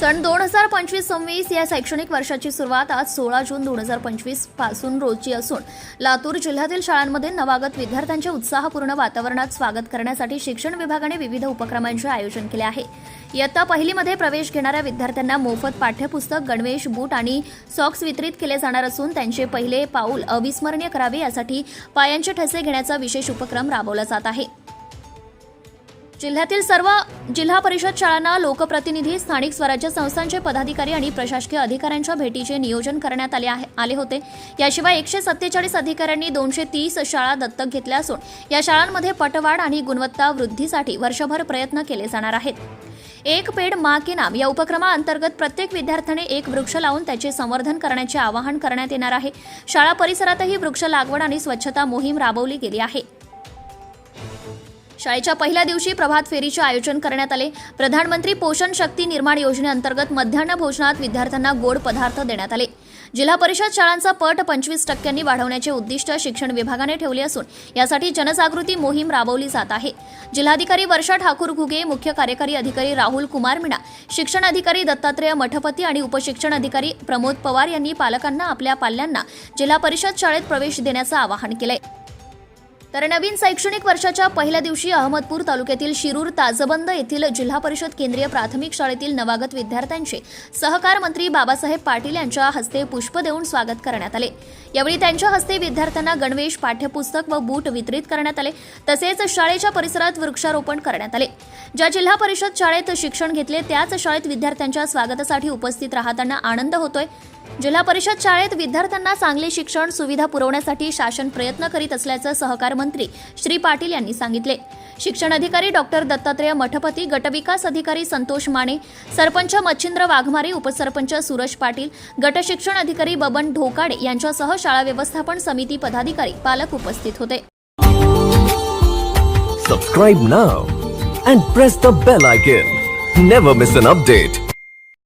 सन दोन हजार पंचवीस सव्वीस या शैक्षणिक वर्षाची सुरुवात आज सोळा जून दोन हजार पंचवीसपासून रोजची असून लातूर जिल्ह्यातील शाळांमध्ये नवागत विद्यार्थ्यांच्या उत्साहपूर्ण वातावरणात स्वागत करण्यासाठी शिक्षण विभागाने विविध उपक्रमांचे आयोजन केले आहे. इयत्ता पहिलीमध्ये प्रवेश घेणाऱ्या विद्यार्थ्यांना मोफत पाठ्यपुस्तक गणवेश बूट आणि सॉक्स वितरित केले जाणार असून त्यांचे पहिले पाऊल अविस्मरणीय करावे यासाठी पायांचे ठसे घेण्याचा विशेष उपक्रम राबवला जात आहे. जिल्ह्यातील सर्व जिल्हा परिषद शाळांना लोकप्रतिनिधी स्थानिक स्वराज्य संस्थांचे पदाधिकारी आणि प्रशासकीय अधिकाऱ्यांच्या भेटीचे नियोजन करण्यात आले आले होते. याशिवाय एकशे सत्तेचाळीस अधिकाऱ्यांनी दोनशे तीस शाळा दत्तक घेतल्या असून या शाळांमध्ये पटवाढ आणि गुणवत्ता वृद्धीसाठी वर्षभर प्रयत्न केले जाणार आहेत. एक पेड मा के नाम या उपक्रमाअंतर्गत प्रत्येक विद्यार्थ्याने एक वृक्ष लावून त्याचे संवर्धन करण्याचे आवाहन करण्यात येणार आहे. शाळा परिसरातही वृक्ष लागवड आणि स्वच्छता मोहीम राबवली गेली आहे. शाळेच्या पहिल्या दिवशी प्रभात फेरीचे आयोजन करण्यात आले. प्रधानमंत्री पोषण शक्ती निर्माण योजनेअंतर्गत मध्यान्ह भोजनात विद्यार्थ्यांना गोड पदार्थ देण्यात आले. जिल्हा परिषद शाळांचा पट पंचवीस टक्क्यांनी वाढवण्याचे उद्दिष्ट शिक्षण विभागाने ठेवले असून यासाठी जनजागृती मोहीम राबवली जात आहे. जिल्हाधिकारी वर्षा ठाकूर घुगे मुख्य कार्यकारी अधिकारी राहुल कुमार मीणा शिक्षण अधिकारी दत्तात्रेय मठपती आणि उपशिक्षण अधिकारी प्रमोद पवार यांनी पालकांना आपल्या पाल्यांना जिल्हा परिषद शाळेत प्रवेश देण्याचं आवाहन केलंय. तर नवीन शैक्षणिक वर्षाच्या पहिल्या दिवशी अहमदपूर तालुक्यातील शिरूर ताजबंद येथील जिल्हा परिषद केंद्रीय प्राथमिक शाळेतील नवागत विद्यार्थ्यांचे सहकार मंत्री बाबासाहेब पाटील यांच्या हस्ते पुष्प देऊन स्वागत करण्यात आले. यावेळी त्यांच्या हस्ते विद्यार्थ्यांना गणवेश पाठ्यपुस्तक व बूट वितरित करण्यात आले. तसेच शाळेच्या परिसरात वृक्षारोपण करण्यात आले. ज्या जिल्हा परिषद शाळेत शिक्षण घेतले त्याच शाळेत विद्यार्थ्यांच्या स्वागतासाठी उपस्थित राहताना आनंद होतोय. जिल्हा परिषद शाळेत विद्यार्थ्यांना चांगले शिक्षण सुविधा पुरवण्यासाठी शासन प्रयत्न करीत असल्याचं सहकार मंत्री श्री पाटील यांनी सांगितले. शिक्षण अधिकारी डॉक्टर दत्तात्रेय मठपती गटविकास अधिकारी संतोष माने सरपंच मच्छिंद्र वाघमारे उपसरपंच सूरज पाटील गटशिक्षण अधिकारी बबन ढोकाडे यांच्यासह शाळा व्यवस्थापन समिती पदाधिकारी पालक उपस्थित होते. Subscribe now and press the bell icon never miss an update